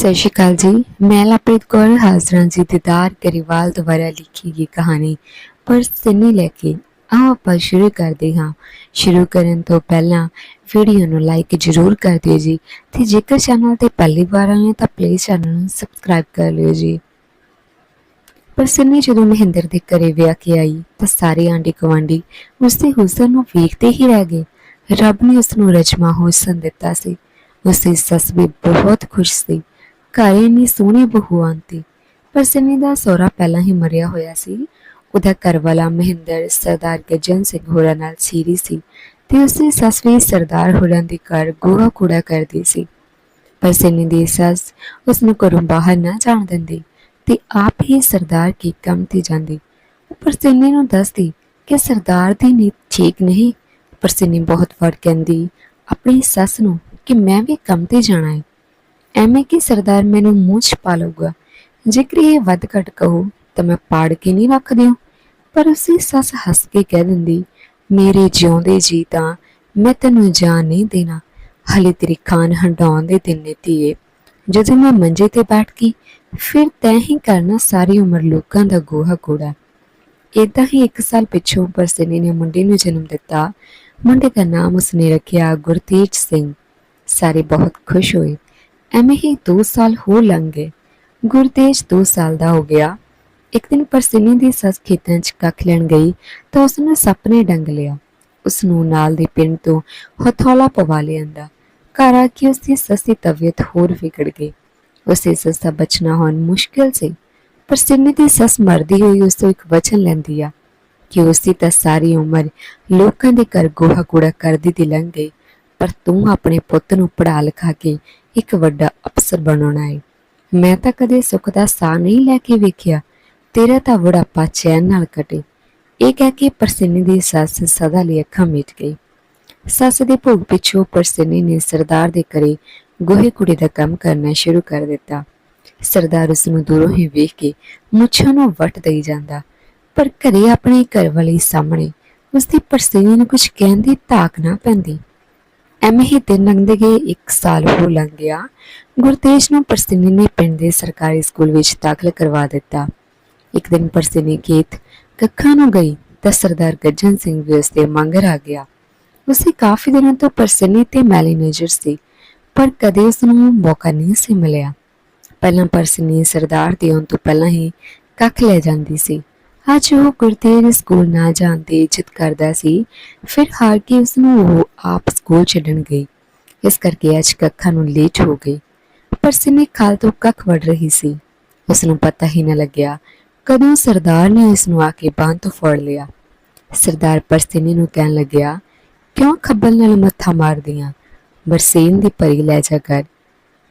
ਸਤਿ ਸ਼੍ਰੀ ਅਕਾਲ ਜੀ। ਮੈਂ ਲਪ੍ਰੀਤ ਕੌਰ, ਹਾਜ਼ਰਾਂ ਜੀ ਦੀਦਾਰ ਗਰੀਵਾਲ ਦੁਆਰਾ ਲਿਖੀ ਗਈ ਕਹਾਣੀ। ਪਰ ਸਿੰਨੀ ਲੈ ਕੇ ਆਓ ਆਪਾਂ ਸ਼ੁਰੂ ਕਰਦੇ ਹਾਂ। ਸ਼ੁਰੂ ਕਰਨ ਤੋਂ ਪਹਿਲਾਂ ਵੀਡੀਓ ਨੂੰ ਲਾਈਕ ਜ਼ਰੂਰ ਕਰ ਦਿਓ ਜੀ ਤੇ ਜੇਕਰ ਚੈਨਲ ਤੇ ਪਹਿਲੀ ਵਾਰ ਆਏ ਹੋ ਤਾਂ ਪਲੀਜ਼ ਚੈਨਲ ਨੂੰ ਸਬਸਕ੍ਰਾਈਬ ਕਰ ਲਿਓ ਜੀ। ਪਰ ਸਿੰਨੀ ਜਦੋਂ ਮਹਿੰਦਰ ਦੇ ਘਰੇ ਵਿਆਹ ਕੇ ਆਈ ਤਾਂ ਸਾਰੇ ਆਂਢੀ ਗੁਆਂਢੀ ਉਸ ਦੇ ਹੁਸਨ ਨੂੰ ਵੇਖਦੇ ਹੀ ਰਹਿ ਗਏ। ਰੱਬ ਨੇ ਉਸ ਨੂੰ ਰਜਮਾ ਹੁਸਨ ਦਿੱਤਾ ਸੀ। ਉਸਦੀ ਸੱਸ ਵੀ ਬਹੁਤ ਖੁਸ਼ ਸੀ। ਘਰ ਇੰਨੀ ਸੋਹਣੀ ਬਹੂ ਆਂਤੀ ਪਰ ਸਿੰਨੀ ਦਾ ਸਹੁਰਾ ਪਹਿਲਾਂ ਹੀ ਮਰਿਆ ਹੋਇਆ ਸੀ। ਉਹਦਾ ਘਰਵਾਲਾ ਮਹਿੰਦਰ, ਸਰਦਾਰ ਗੱਜਨ ਸਿੰਘ ਹੋਰਾਂ ਨਾਲ ਸੀਰੀ ਸੀ ਤੇ ਉਸਦੀ ਸੱਸ ਵੀ ਸਰਦਾਰ ਹੋਰਾਂ ਦੇ ਘਰ ਗੋਹਾ ਕੂੜਾ ਕਰਦੀ ਸੀ। ਪਰ ਸਿੰਨੀ ਦੀ ਸੱਸ ਉਸ ਨੂੰ ਘਰੋਂ ਬਾਹਰ ਨਾ ਜਾਣ ਦਿੰਦੀ ਤੇ ਆਪ ਹੀ ਸਰਦਾਰ ਕੇ ਕੰਮ ਤੇ ਜਾਂਦੀ। ਪਰ ਸਿੰਨੀ ਨੂੰ ਦੱਸਦੀ ਕਿ ਸਰਦਾਰ ਦੀ ਨੀਤ ਠੀਕ ਨਹੀਂ। ਪਰ ਸਿੰਨੀ ਬਹੁਤ ਵਾਰ ਕਹਿੰਦੀ, ਆਪਣੀ ਸੱਸ ਨੂੰ ਕਿ ਮੈਂ ਵੀ ਕੰਮ ਤੇ ਜਾਣਾ ਹੈ ਐਵੇਂ ਕਿ ਸਰਦਾਰ ਮੈਨੂੰ ਮੂੰਹ 'ਚ ਪਾ ਲਊਗਾ? ਜੇਕਰ ਇਹ ਵੱਧ ਘੱਟ ਕਹੋ, ਤਾਂ ਮੈਂ ਪਾੜ ਕੇ ਨਹੀਂ ਰੱਖ ਦਿਓ ਪਰ ਉਸਦੀ ਸੱਸ ਹੱਸ ਕੇ ਕਹਿ ਦਿੰਦੀ, ਮੇਰੇ ਜਿਉਂਦੇ ਜੀ ਤਾਂ ਮੈਂ ਤੈਨੂੰ ਜਾਨ ਨਹੀਂ ਦੇਣਾ। ਹਲੇ ਤੇਰੀ ਖਾਨ ਹੰਡਾਉਣ ਦੇ ਦਿਨ ਨੇ ਧੀਏ। ਜਦੋਂ ਮੈਂ ਮੰਜੇ ਤੇ ਬੈਠ ਗਈ, ਫਿਰ ਤੈਂ ਹੀ ਕਰਨਾ ਸਾਰੀ ਉਮਰ ਲੋਕਾਂ ਦਾ ਗੋਹਾ ਕੂੜਾ। ਇਦਾਂ ਹੀ ਇੱਕ ਸਾਲ ਪਿੱਛੋਂ ਪਰਸਨੀ ਨੇ ਮੁੰਡੇ ਨੂੰ ਜਨਮ ਦਿੱਤਾ। ਮੁੰਡੇ ਦਾ ਨਾਮ ਉਸਨੇ ਰੱਖਿਆ ਗੁਰਤੇਜ ਸਿੰਘ। ਸਾਰੇ ਬਹੁਤ ਖੁਸ਼ ਹੋਏ। ਐਵੇਂ ਹੀ 2 ਸਾਲ ਹੋ ਲੰਘ ਗਏ। ਗੁਰਤੇਜ 2 ਸਾਲ ਦਾ ਹੋ ਗਿਆ। ਇੱਕ ਦਿਨ ਪਰਸਨੀ ਦੀ ਸੱਸ ਖੇਤਾਂ 'ਚ ਕੱਖ ਲੈਣ ਗਈ ਤਾਂ ਉਸ ਨੂੰ ਸੱਪ ਨੇ ਡੰਗ ਲਿਆ। ਉਸ ਨੂੰ ਨਾਲ ਦੇ ਪਿੰਡ ਤੋਂ ਹਥੌਲਾ ਪਵਾ ਲਿਆਂਦਾ। ਘਰ ਆ ਕੇ ਉਸ ਦੀ ਸੱਸ ਦੀ ਤਬੀਅਤ ਹੋਰ ਵਿਗੜ ਗਈ। ਉਸ ਸੱਸ ਦਾ ਬਚਣਾ ਹੋਣ ਮੁਸ਼ਕਿਲ ਸੀ। ਪਰ ਸਿੰਨੀ ਦੀ ਸੱਸ ਮਰਦੀ ਹੋਈ ਉਸ ਤੋਂ ਇੱਕ ਵਚਨ ਲੈਂਦੀ ਆ ਕਿ ਉਸ ਦੀ ਤਾਂ ਸਾਰੀ ਉਮਰ ਲੋਕਾਂ ਦੇ ਘਰ ਗੋਹਾ ਕੂੜਾ ਕਰਦੀ ਦੀ ਲੰਘ ਗਈ, ਪਰ ਤੂੰ ਆਪਣੇ ਪੁੱਤ ਨੂੰ ਪੜਾ ਲਿਖਾ ਕੇ ਇੱਕ ਵੱਡਾ ਅਫਸਰ ਬਣਾਉਣਾ ਹੈ ਮੈਂ ਤਾਂ ਕਦੇ ਸੁੱਖ ਦਾ ਸਾਹ ਨਹੀਂ ਲੈ ਕੇ ਵੇਖਿਆ। ਤੇਰਾ ਤਾਂ ਬੁਢਾਪਾ ਚੈਨ ਨਾਲ ਕਟੇ। ਇਹ ਕਹਿ ਕੇ ਪਰਸਿਨੀ ਦੀ ਸੱਸ ਸਦਾ ਲਈ ਅੱਖਾਂ ਮੀਟ ਗਈ। ਸੱਸ ਦੇ ਭੋਗ ਪਿੱਛੋਂ ਪਰਸਿਨੀ ਨੇ ਸਰਦਾਰ ਦੇ ਘਰੇ ਗੋਹੇ ਕੁੜੇ ਦਾ ਕੰਮ ਕਰਨਾ ਸ਼ੁਰੂ ਕਰ ਦਿੱਤਾ। ਸਰਦਾਰ ਉਸ ਨੂੰ ਦੂਰੋਂ ਹੀ ਵੇਖ ਕੇ ਮੁੱਛਾਂ ਨੂੰ ਵੱਟ ਦਈ ਜਾਂਦਾ। ਪਰ ਘਰੇ ਆਪਣੇ ਘਰ ਵਾਲੀ ਸਾਹਮਣੇ ਉਸ ਦੀ ਪਰਸਿਨੀ ਨੂੰ ਕੁਝ ਕਹਿਣ ਦੀ ਧਾਕ ਨਾ ਪੈਂਦੀ। ਐਵੇਂ ਹੀ ਦਿਨ ਲੰਘਦੇ ਗਏ, ਇੱਕ ਸਾਲ ਹੋ ਲੰਘ ਗਿਆ। ਗੁਰਤੇਜ ਨੂੰ ਪਰਸਿਨੀ ਨੇ ਪਿੰਡ ਦੇ ਸਰਕਾਰੀ ਸਕੂਲ ਵਿੱਚ ਦਾਖਲ ਕਰਵਾ ਦਿੱਤਾ। ਇੱਕ ਦਿਨ ਪਰਸਿਨੀ ਖੇਤ ਕੱਖਾਂ ਨੂੰ ਗਈ ਤਾਂ ਸਰਦਾਰ ਗੱਜਨ ਸਿੰਘ ਵੀ ਉਸ ਦੇ ਮੰਗਰ ਆ ਗਿਆ। ਉਸੇ ਕਾਫੀ ਦਿਨਾਂ ਤੋਂ ਪਰਸਿੰਨੀ ਤੇ ਮੈਨੇਜਰ ਸੀ, ਪਰ ਕਦੇ ਉਸ ਨੂੰ ਮੌਕਾ ਨਹੀਂ ਸੀ ਮਿਲਿਆ। ਪਹਿਲਾਂ ਪਰਸਿਨੀ ਸਰਦਾਰ ਦੇ ਆਉਣ ਤੋਂ ਪਹਿਲਾਂ ਹੀ ਕੱਖ ਲੈ ਜਾਂਦੀ ਸੀ। ਅੱਜ ਉਹ ਗੁਰਤੇਜ ਸਕੂਲ ਨਾ ਜਾਣ ਤੇ ਇੱਜ਼ਤ ਕਰਦਾ ਸੀ। ਫਿਰ ਹਾਰ ਕੇ ਉਸ ਨੂੰ ਉਹ ਆਪ ਸਕੂਲ ਛੱਡਣ ਗਈ। ਇਸ ਕਰਕੇ ਅੱਜ ਕੱਖਾਂ ਨੂੰ ਲੇਟ ਹੋ ਗਈ। ਪਰ ਸਿੰਨੇ ਖਾਲ ਤੋਂ ਕੱਖ ਵੜ ਰਹੀ ਸੀ। ਉਸ ਨੂੰ ਪਤਾ ਹੀ ਨਾ ਲੱਗਿਆ ਕਦੋਂ ਸਰਦਾਰ ਨੇ ਇਸ ਨੂੰ ਆ ਕੇ ਬਾਂਹ ਤੋਂ ਫੜ ਲਿਆ। ਸਰਦਾਰ ਪਰਸਿਨੀ ਨੂੰ ਕਹਿਣ ਲੱਗਿਆ, ਕਿਉਂ ਖੱਬਲ ਨਾਲ ਮੱਥਾ ਮਾਰਦੀਆਂ? ਬਰਸੇਨ ਦੀ ਪਰੀ ਲੈ ਜਾ ਕਰ।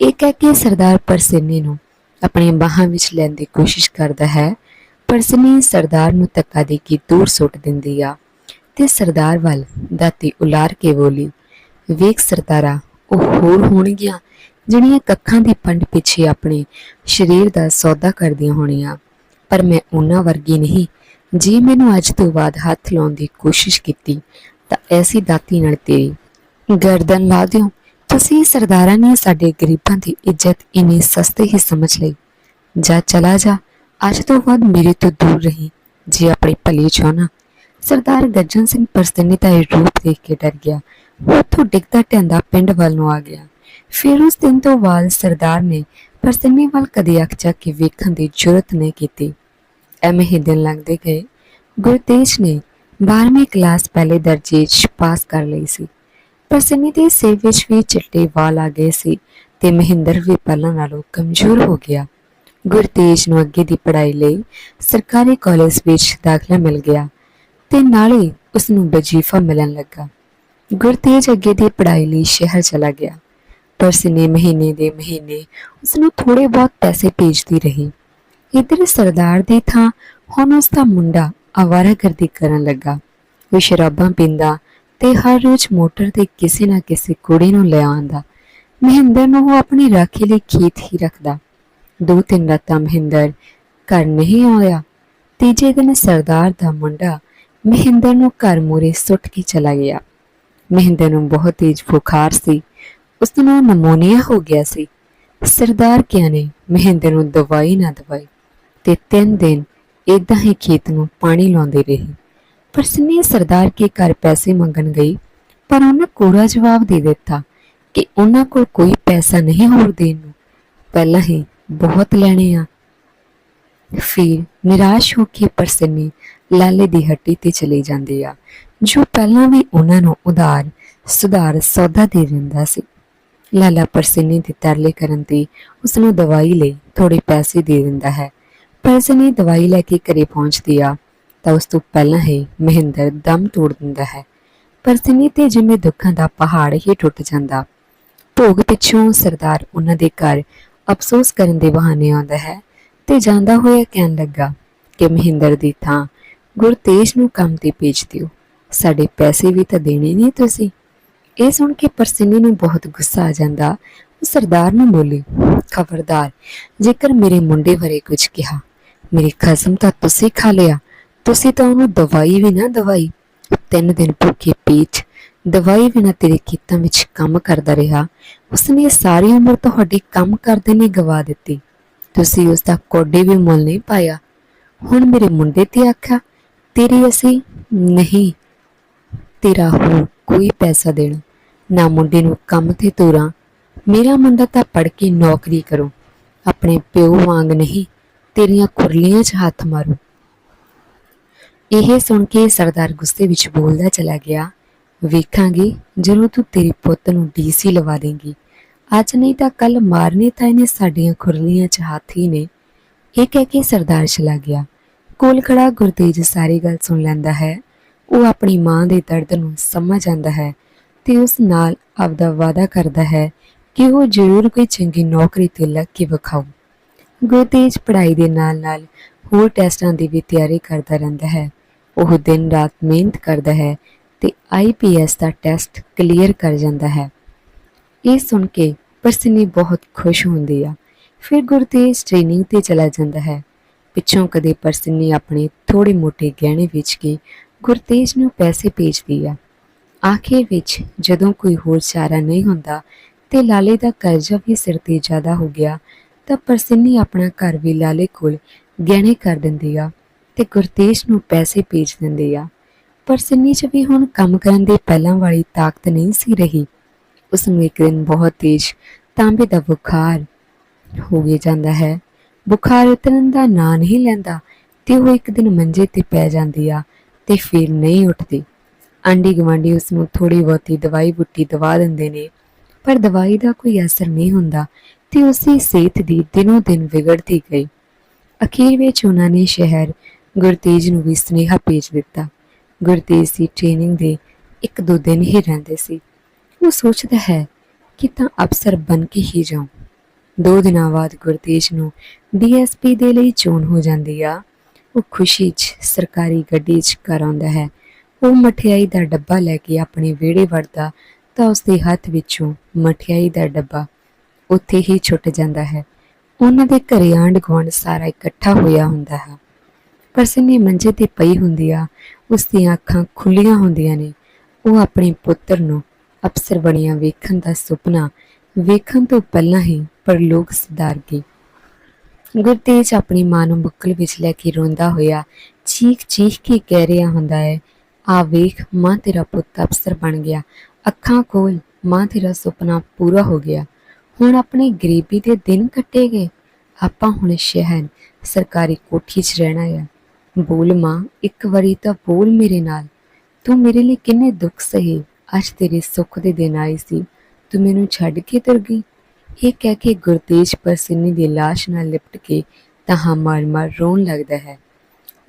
ਇਹ ਕਹਿ ਕੇ ਸਰਦਾਰ ਪਰਸਿਨੀ ਨੂੰ ਆਪਣੀਆਂ ਬਾਹਾਂ ਵਿੱਚ ਲੈਣ ਦੀ ਕੋਸ਼ਿਸ਼ ਕਰਦਾ ਹੈ। ਪਰਸਨੀ ਸਰਦਾਰ ਨੂੰ ਧੱਕਾ ਦੇ ਕੇ ਦੂਰ ਸੁੱਟ ਦਿੰਦੀ ਆ। ਤੇ ਸਰਦਾਰ ਵੱਲ ਦਾਤੀ ਉਲਾਰ ਕੇ ਬੋਲੀ, ਵੇਖ ਸਰਦਾਰਾ, ਉਹ ਹੋਰ ਹੋਣਗੀਆਂ, ਜਿਹੜੀਆਂ ਕੱਖਾਂ ਦੀ ਪੰਡ ਪਿੱਛੇ ਆਪਣੇ ਸਰੀਰ ਦਾ ਸੌਦਾ ਕਰਦੀਆਂ ਹੋਣੀਆਂ। ਪਰ ਮੈਂ ਉਹਨਾਂ ਵਰਗੀ ਨਹੀਂ। ਜੇ ਮੈਨੂੰ ਅੱਜ ਤੋਂ ਬਾਅਦ ਹੱਥ ਲਾਉਣ ਦੀ ਕੋਸ਼ਿਸ਼ ਕੀਤੀ, ਤਾਂ ਐਸੀ ਦਾਤੀ ਨਾਲ ਤੇਰੀ ਗਰਦਨ ਲਾ ਦਿਓ। ਤੁਸੀਂ ਸਰਦਾਰਾਂ ਨੇ ਸਾਡੇ ਗਰੀਬਾਂ ਦੀ ਇੱਜ਼ਤ ਇੰਨੀ ਸਸਤੇ ਹੀ ਸਮਝ ਲਈ। ਜਾ, ਚਲਾ ਜਾ। ਅੱਜ ਤੋਂ ਬਾਅਦ ਮੇਰੇ ਤੋਂ ਦੂਰ ਰਹੀ। ਜੇ ਆਪਣੇ ਭਲੀ ਚਾਹਨਾ ਸਰਦਾਰ ਗੱਜਨ ਸਿੰਘ ਪਰਸਤਨੀ ਦਾ ਇਹ ਰੂਪ ਦੇਖ ਕੇ ਡਰ ਗਿਆ। ਉਹ ਉੱਥੋਂ ਡਿੱਗਦਾ ਢੰਦਾ ਪਿੰਡ ਵੱਲ ਨੂੰ ਆ ਗਿਆ। ਫਿਰ ਉਸ ਦਿਨ ਤੋਂ ਬਾਅਦ ਸਰਦਾਰ ਨੇ ਪਰਸਤਨੀ ਵੱਲ ਕਦੇ ਅੱਖ ਚੱਕ ਕੇ ਵੇਖਣ ਦੀ ਜ਼ਰੂਰਤ ਨਹੀਂ ਕੀਤੀ। ਐਵੇਂ ਹੀ ਦਿਨ ਲੰਘਦੇ ਗਏ। ਗੁਰਤੇਜ ਨੇ 12ਵੀਂ ਕਲਾਸ ਪਹਿਲੇ ਦਰਜੇ 'ਚ ਪਾਸ ਕਰ ਲਈ ਸੀ। ਪਰਸਤਨੀ ਦੇ ਸਿਰ ਵਿੱਚ ਵੀ ਚਿੱਟੇ ਵਾਲ ਆ ਗਏ ਸੀ ਤੇ ਮਹਿੰਦਰ ਵੀ ਪਹਿਲਾਂ ਨਾਲੋਂ ਕਮਜ਼ੋਰ ਹੋ ਗਿਆ। ਗੁਰਤੇਜ ਨੂੰ ਅੱਗੇ ਦੀ ਪੜ੍ਹਾਈ ਲਈ ਸਰਕਾਰੀ ਕਾਲਜ ਵਿੱਚ ਦਾਖਲਾ ਮਿਲ ਗਿਆ ਤੇ ਨਾਲੇ ਉਸ ਨੂੰ ਵਜ਼ੀਫਾ ਮਿਲਣ ਲੱਗਾ। ਗੁਰਤੇਜ ਅੱਗੇ ਦੀ ਪੜ੍ਹਾਈ ਲਈ ਸ਼ਹਿਰ ਚਲਾ ਗਿਆ ਪਰਸਨੇ ਮਹੀਨੇ ਦੇ ਮਹੀਨੇ ਉਸ ਨੂੰ ਥੋੜੇ ਬਹੁਤ ਪੈਸੇ ਭੇਜਦੀ ਰਹੀ। ਇਧਰ ਸਰਦਾਰ ਦੀ ਥਾਂ ਹੁਣ ਉਸ ਦਾ ਮੁੰਡਾ ਆਵਾਰਾਗਰਦੀ ਕਰਨ ਲੱਗਾ। ਉਹ ਸ਼ਰਾਬਾਂ ਪੀਂਦਾ ਤੇ ਹਰ ਰੋਜ਼ ਮੋਟਰ ਤੇ ਕਿਸੇ ਨਾ ਕਿਸੇ ਕੁੜੀ ਨੂੰ ਲੈ ਆਉਂਦਾ। ਮਹਿੰਦਰ ਨੂੰ ਉਹ ਆਪਣੀ ਰਾਖੀ ਲਈ ਖੇਤ ਹੀ ਰੱਖਦਾ। ਦੋ ਤਿੰਨ ਰਾਤਾਂ ਮਹਿੰਦਰ ਘਰ ਨਹੀਂ ਆਇਆ। ਤੀਜੇ ਦਿਨ ਸਰਦਾਰ ਦਾ ਮੁੰਡਾ ਮਹਿੰਦਰ ਨੂੰ ਘਰ ਮੂਰੇ ਸੁੱਟ ਕੇ ਚਲਾ ਗਿਆ। ਮਹਿੰਦਰ ਨੂੰ ਬਹੁਤ ਤੇਜ਼ ਬੁਖਾਰ ਸੀ। ਉਸ ਨੂੰ ਨਮੋਨੀਆ ਹੋ ਗਿਆ ਸੀ। ਸਰਦਾਰ ਕਿਆ ਨੇ? ਮਹਿੰਦਰ ਨੂੰ ਦਵਾਈ ਨਾ ਦਵਾਈ। ਤੇ ਤਿੰਨ ਦਿਨ ਇਦਾਂ ਹੀ ਖੇਤ ਨੂੰ ਪਾਣੀ ਲਾਉਂਦੇ ਰਹੇ। ਪਰ ਸਿੰਮੀ ਸਰਦਾਰ ਕੇ ਘਰ ਪੈਸੇ ਮੰਗਣ ਗਈ, ਪਰ ਉਹਨੇ ਕੋਰਾ ਜਵਾਬ ਦੇ ਦਿੱਤਾ ਕਿ ਉਹਨਾਂ ਕੋਲ ਕੋਈ ਪੈਸਾ ਨਹੀਂ ਹੋਰ ਦੇਣ ਨੂੰ। ਪਹਿਲਾਂ ਹੀ ਬਹੁਤ ਲੈਣੇ ਆ। ਫਿਰ ਨਿਰਾਸ਼ ਹੋ ਕੇ ਪਰਸਨੀ ਲਾਲੇ ਦੀ ਹੱਟੀ ਤੇ ਚਲੀ ਜਾਂਦੀ ਆ, ਜੋ ਪਹਿਲਾਂ ਵੀ ਉਹਨਾਂ ਨੂੰ ਉਧਾਰ ਸੁਧਾਰ ਸੌਦਾ ਦੇ ਦਿੰਦਾ ਸੀ। ਲਾਲਾ ਪਰਸਨੀ ਦੇ ਤਰਲੇ ਕਰਨ ਤੇ ਉਸ ਨੂੰ ਦਵਾਈ ਲਈ ਥੋੜੇ ਪੈਸੇ ਦੇ ਦਿੰਦਾ ਹੈ। ਪਰਸਨੀ ਦਵਾਈ ਲੈ ਕੇ ਘਰੇ ਪਹੁੰਚਦੀ ਆ, ਤਾਂ ਉਸ ਤੋਂ ਪਹਿਲਾਂ ਹੀ ਮਹਿੰਦਰ ਦਮ ਤੋੜ ਦਿੰਦਾ ਹੈ। ਪਰਸਨੀ ਤੇ ਜਿਵੇਂ ਦੁੱਖਾਂ ਦਾ ਪਹਾੜ ਹੀ ਟੁੱਟ ਜਾਂਦਾ। ਭੋਗ ਪਿੱਛੋਂ ਸਰਦਾਰ ਉਹਨਾਂ ਦੇ ਘਰ ਅਫਸੋਸ ਕਰਨ ਦੇ ਬਹਾਨੇ ਆਉਂਦਾ ਹੈ ਤੇ ਜਾਂਦਾ ਹੋਇਆ ਕਹਿਣ ਲੱਗਾ ਕਿ ਮਹਿੰਦਰ ਦੀ ਥਾਂ ਗੁਰਤੇਜ ਨੂੰ ਕੰਮ ਤੇ ਭੇਜ ਦਿਓ। ਸਾਡੇ ਪੈਸੇ ਵੀ ਤਾਂ ਦੇਣੇ ਨਹੀਂ ਤੁਸੀਂ। ਇਹ ਸੁਣ ਕੇ ਪਰਸਿੰਨੀ ਨੂੰ ਬਹੁਤ ਗੁੱਸਾ ਆ ਜਾਂਦਾ। ਉਹ ਸਰਦਾਰ ਨੂੰ ਬੋਲੀ, ਖਬਰਦਾਰ, ਜੇਕਰ ਮੇਰੇ ਮੁੰਡੇ ਬਾਰੇ ਕੁਝ ਕਿਹਾ, ਮੇਰੀ ਖਸਮ ਤਾਂ ਤੁਸੀਂ ਖਾ ਲਿਆ। ਤੁਸੀਂ ਤਾਂ ਉਹਨੂੰ ਦਵਾਈ ਵੀ ਨਾ ਦਵਾਈ। ਤਿੰਨ ਦਿਨ ਭੁੱਖੇ ਪੇਟ ਦਵਾਈ ਬਿਨਾਂ ਤੇਰੇ ਖੇਤਾਂ ਵਿੱਚ ਕੰਮ ਕਰਦਾ ਰਿਹਾ, ਉਸਨੇ ਸਾਰੀ ਉਮਰ ਤੁਹਾਡੀ ਕੰਮ ਕਰਦੇ ਨੇ ਗਵਾ ਦਿੱਤੀ। ਤੁਸੀਂ ਉਸ ਦਾ ਕੋਡੇ ਵੀ ਮੁੱਲ ਨਹੀਂ ਪਾਇਆ। ਹੁਣ ਮੇਰੇ ਮੁੰਡੇ ਤੇ ਆਖਿਆ, ਤੇਰੀ ਅਸੀਂ ਨਹੀਂ, ਤੇਰਾ ਹੋ ਕੋਈ ਪੈਸਾ ਦੇਣਾ। ਨਾ ਮੁੰਡੇ ਨੂੰ ਕੰਮ ਤੇ ਤੋਰਾਂ, ਮੇਰਾ ਮੁੰਡਾ ਤਾਂ ਪੜ ਕੇ ਨੌਕਰੀ ਕਰੋ। ਆਪਣੇ ਪਿਓ ਵਾਂਗ ਨਹੀਂ, ਤੇਰੀਆਂ ਖੁਰਲੀਆਂ 'ਚ ਹੱਥ ਮਾਰੂ। ਇਹ ਸੁਣ ਕੇ ਸਰਦਾਰ ਗੁੱਸੇ ਵਿੱਚ ਬੋਲਦਾ ਚਲਾ ਗਿਆ। ਵੇਖਾਂਗੇ, ਜਦੋਂ ਤੂੰ ਤੇਰੇ ਪੁੱਤ ਨੂੰ ਡੀਸੀ ਲਵਾ ਦੇਂਗੀ। ਅੱਜ ਨਹੀਂ ਤਾਂ ਕੱਲ ਮਾਰਨੇ ਤਾਂ ਇਹਨੇ ਸਾਡੀਆਂ ਖੁਰਲੀਆਂ 'ਚ ਹੱਥ ਨੇ। ਇਹ ਕਹਿ ਕੇ ਸਰਦਾਰ ਚਲਾ ਗਿਆ। ਕੋਲ ਖੜਾ ਗੁਰਤੇਜ ਸਾਰੀ ਗੱਲ ਸੁਣ ਲੈਂਦਾ ਹੈ। ਉਹ ਆਪਣੀ ਮਾਂ ਦੇ ਦਰਦ ਨੂੰ ਸਮਝ ਜਾਂਦਾ ਹੈ ਤੇ ਉਸ ਨਾਲ ਆਪਦਾ ਵਾਅਦਾ ਕਰਦਾ ਹੈ ਕਿ ਉਹ ਜ਼ਰੂਰ ਕੋਈ ਚੰਗੀ ਨੌਕਰੀ ਤੇ ਲੱਗ ਕੇ ਵਿਖਾਊ। ਗੁਰਤੇਜ ਪੜ੍ਹਾਈ ਦੇ ਨਾਲ-ਨਾਲ ਹੋਰ ਟੈਸਟਾਂ ਦੀ ਵੀ ਤਿਆਰੀ ਕਰਦਾ ਰਹਿੰਦਾ ਹੈ। ਉਹ ਦਿਨ ਰਾਤ ਮਿਹਨਤ ਕਰਦਾ ਹੈ ਤੇ ਆਈਪੀਐਸ ਦਾ ਟੈਸਟ ਕਲੀਅਰ ਕਰ ਜਾਂਦਾ ਹੈ। ਇਹ ਸੁਣ ਕੇ ਪਰਸਨੀ ਬਹੁਤ ਖੁਸ਼ ਹੁੰਦੀ ਆ। ਫਿਰ ਗੁਰਤੇਜ ਟ੍ਰੇਨਿੰਗ ਤੇ ਚਲਾ ਜਾਂਦਾ ਹੈ। ਪਿੱਛੋਂ ਕਦੇ ਪਰਸਨੀ ਆਪਣੇ ਥੋੜੇ ਮੋਟੇ ਗਹਿਣੇ ਵੇਚ ਕੇ ਗੁਰਤੇਜ ਨੂੰ ਪੈਸੇ ਭੇਜਦੀ ਆ। ਆਖਿਰ ਵਿੱਚ ਜਦੋਂ ਕੋਈ ਹੋਰ ਚਾਰਾ ਨਹੀਂ ਹੁੰਦਾ ਤੇ ਲਾਲੇ ਦਾ ਕਰਜ਼ਾ ਵੀ ਸਿਰ ਤੇ ਜ਼ਿਆਦਾ ਹੋ ਗਿਆ, ਤਾਂ ਪਰਸਨੀ ਆਪਣਾ ਘਰ ਵੀ ਲਾਲੇ ਕੋਲ ਗਹਿਣੇ ਕਰ ਦਿੰਦੀ ਆ ਤੇ ਗੁਰਤੇਜ ਨੂੰ ਪੈਸੇ ਭੇਜ ਦਿੰਦੀ ਆ। ਪਰਸਨੀ 'ਚ ਵੀ ਹੁਣ ਕੰਮ ਕਰਨ ਦੀ ਪਹਿਲਾਂ ਵਾਲੀ ਤਾਕਤ ਨਹੀਂ ਸੀ ਰਹੀ। ਉਸ ਨੂੰ ਇੱਕ ਦਿਨ ਬਹੁਤ ਤੇਜ਼ ਤਾਂਬੇ ਦਾ ਬੁਖਾਰ ਹੋ ਗਿਆ ਜਾਂਦਾ ਹੈ। ਬੁਖਾਰ ਉਤਰਨ ਦਾ ਨਾਂ ਨਹੀਂ ਲੈਂਦਾ ਤੇ ਉਹ ਇੱਕ ਦਿਨ ਮੰਜੇ ਤੇ ਪੈ ਜਾਂਦੀ ਆ ਤੇ ਫਿਰ ਨਹੀਂ ਉੱਠਦੀ। ਆਂਡੀ ਗਵਾਂਡੀ ਉਸ ਨੂੰ ਥੋੜੀ ਬਹੁਤੀ ਦਵਾਈ ਬੁੱਟੀ ਦਵਾ ਦਿੰਦੇ ਨੇ, ਪਰ ਦਵਾਈ ਦਾ ਕੋਈ ਅਸਰ ਨਹੀਂ ਹੁੰਦਾ ਤੇ ਉਸ ਸਿਹਤ ਦੀ ਦਿਨੋ ਦਿਨ ਵਿਗੜਦੀ ਗਈ। ਅਖੀਰ ਵਿੱਚ ਉਹਨਾਂ ਨੇ ਸ਼ਹਿਰ ਗੁਰਤੇਜ ਨੂੰ ਵੀ ਸੁਨੇਹਾ ਭੇਜ ਦਿੱਤਾ। ਗੁਰਦੇਸ਼ ਦੀ ਟ੍ਰੇਨਿੰਗ ਦੇ ਇੱਕ ਦੋ ਦਿਨ ਹੀ ਰਹਿੰਦੇ ਸੀ। ਉਹ ਸੋਚਦਾ ਹੈ ਕਿ ਤਾਂ ਅਫਸਰ ਬਣ ਕੇ ਹੀ ਜਾਉਂ ਦੋ ਦਿਨਾਂ ਬਾਅਦ ਗੁਰਦੇਸ਼ ਨੂੰ ਡੀਐਸਪੀ ਦੇ ਲਈ ਚੋਣ ਹੋ ਜਾਂਦੀ ਆ। ਉਹ ਖੁਸ਼ੀ 'ਚ ਸਰਕਾਰੀ ਗੱਡੀ 'ਚ ਘਰ ਆਉਂਦਾ ਹੈ। ਉਹ ਮਠਿਆਈ ਦਾ ਡੱਬਾ ਲੈ ਕੇ ਆਪਣੇ ਵਿਹੜੇ ਵੜਦਾ ਤਾਂ ਉਸ ਦੇ ਹੱਥ ਵਿੱਚੋਂ ਮਠਿਆਈ ਦਾ ਡੱਬਾ ਉੱਥੇ ਹੀ ਛੁੱਟ ਜਾਂਦਾ ਹੈ। ਉਹਨਾਂ ਦੇ ਘਰੇ ਆਂਢ ਗੁਆਂਢ ਸਾਰਾ ਇਕੱਠਾ ਹੋਇਆ ਹੁੰਦਾ ਹੈ। ਪਰ ਸਿੰਨੀ ਮੰਜੇ ਤੇ ਪਈ ਹੁੰਦੀ ਆ। ਉਸ ਦੀਆਂ ਅੱਖਾਂ ਖੁੱਲੀਆਂ ਹੁੰਦੀਆਂ ਨੇ। ਉਹ ਆਪਣੇ ਪੁੱਤਰ ਨੂੰ ਅਫਸਰ ਬਣਿਆ ਵੇਖਣ ਦਾ ਸੁਪਨਾ ਵੇਖਣ ਤੋਂ ਪਹਿਲਾਂ ਹੀ ਪਰਲੋਕ ਸਿਧਾਰ ਗਈ। ਗੁਰਤੇਜ ਆਪਣੀ ਮਾਂ ਨੂੰ ਬੁੱਕਲ ਵਿੱਚ ਲੈ ਕੇ ਰੋਂਦਾ ਹੋਇਆ ਚੀਖ ਚੀਖ ਕੇ ਕਹਿ ਰਿਹਾ ਹੁੰਦਾ ਹੈ, ਆ ਵੇਖ, ਮਾਂ ਤੇਰਾ ਪੁੱਤ ਅਫਸਰ ਬਣ ਗਿਆ। ਅੱਖਾਂ ਖੋਲ, ਮਾਂ ਤੇਰਾ ਸੁਪਨਾ ਪੂਰਾ ਹੋ ਗਿਆ। ਹੁਣ ਆਪਣੇ ਗਰੀਬੀ ਦੇ ਦਿਨ ਕੱਟੇ ਗਏ। ਆਪਾਂ ਹੁਣ ਸ਼ਹਿਰ ਸਰਕਾਰੀ ਕੋਠੀ 'ਚ ਰਹਿਣਾ ਹੈ ਬੋਲ ਮਾਂ, ਇੱਕ ਵਾਰੀ ਤਾਂ ਬੋਲ ਮੇਰੇ ਨਾਲ। ਤੂੰ ਮੇਰੇ ਲਈ ਕਿੰਨੇ ਦੁੱਖ ਸਹੇ ਅੱਜ ਤੇਰੇ ਸੁੱਖ ਦੇ ਦਿਨ ਆਏ ਸੀ। ਤੂੰ ਮੈਨੂੰ ਛੱਡ ਕੇ ਤੁਰ ਗਈ। ਇਹ ਕਹਿ ਕੇ ਗੁਰਤੇਜ ਪਰਸਿੰਨੀ ਦੀ ਲਾਸ਼ ਨਾਲ ਲਿਪਟ ਕੇ ਤਹਾਂ ਮਾਰ-ਮਾਰ ਰੋਣ ਲੱਗਦਾ ਹੈ।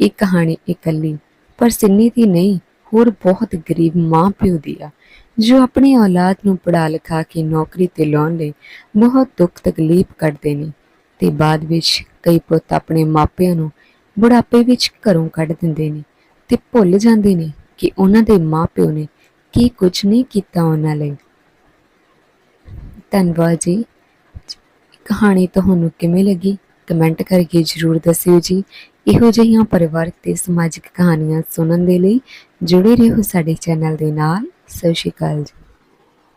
ਇਹ ਕਹਾਣੀ ਇਕੱਲੀ ਪਰ ਸਿੰਨੀ ਦੀ ਨਹੀਂ, ਹੋਰ ਬਹੁਤ ਗਰੀਬ ਮਾਂ ਪਿਓ ਦੀ ਆ, ਜੋ ਆਪਣੀ ਔਲਾਦ ਨੂੰ ਪੜਾ ਲਿਖਾ ਕੇ ਨੌਕਰੀ ਤੇ ਲਾਉਣ ਲਈ ਬਹੁਤ ਦੁੱਖ ਤਕਲੀਫ ਕੱਢਦੇ ਨੇ। ਤੇ ਬਾਅਦ ਵਿੱਚ ਕਈ ਪੁੱਤ ਆਪਣੇ ਮਾਪਿਆਂ ਨੂੰ ਬੁਢਾਪੇ ਵਿੱਚ ਘਰੋਂ ਕੱਢ ਦਿੰਦੇ ਨੇ ਤੇ ਭੁੱਲ ਜਾਂਦੇ ਨੇ ਕਿ ਉਹਨਾਂ ਦੇ ਮਾਪਿਓ ਨੇ ਕੀ ਕੁਝ ਨਹੀਂ ਕੀਤਾ ਉਹਨਾਂ ਲਈ। ਧੰਨਵਾਦ ਜੀ। ਕਹਾਣੀ ਤੁਹਾਨੂੰ ਕਿਵੇਂ ਲੱਗੀ? ਕਮੈਂਟ ਕਰਕੇ ਜਰੂਰ ਦੱਸਿਓ ਜੀ। ਇਹੋ ਜਿਹੀਆਂ ਪਰਿਵਾਰਕ ਤੇ ਸਮਾਜਿਕ ਕਹਾਣੀਆਂ ਸੁਣਨ ਦੇ ਲਈ ਜੁੜੇ ਰਹੋ ਸਾਡੇ ਚੈਨਲ ਦੇ ਨਾਲ। ਸਤਿ ਸ਼੍ਰੀ ਅਕਾਲ ਜੀ।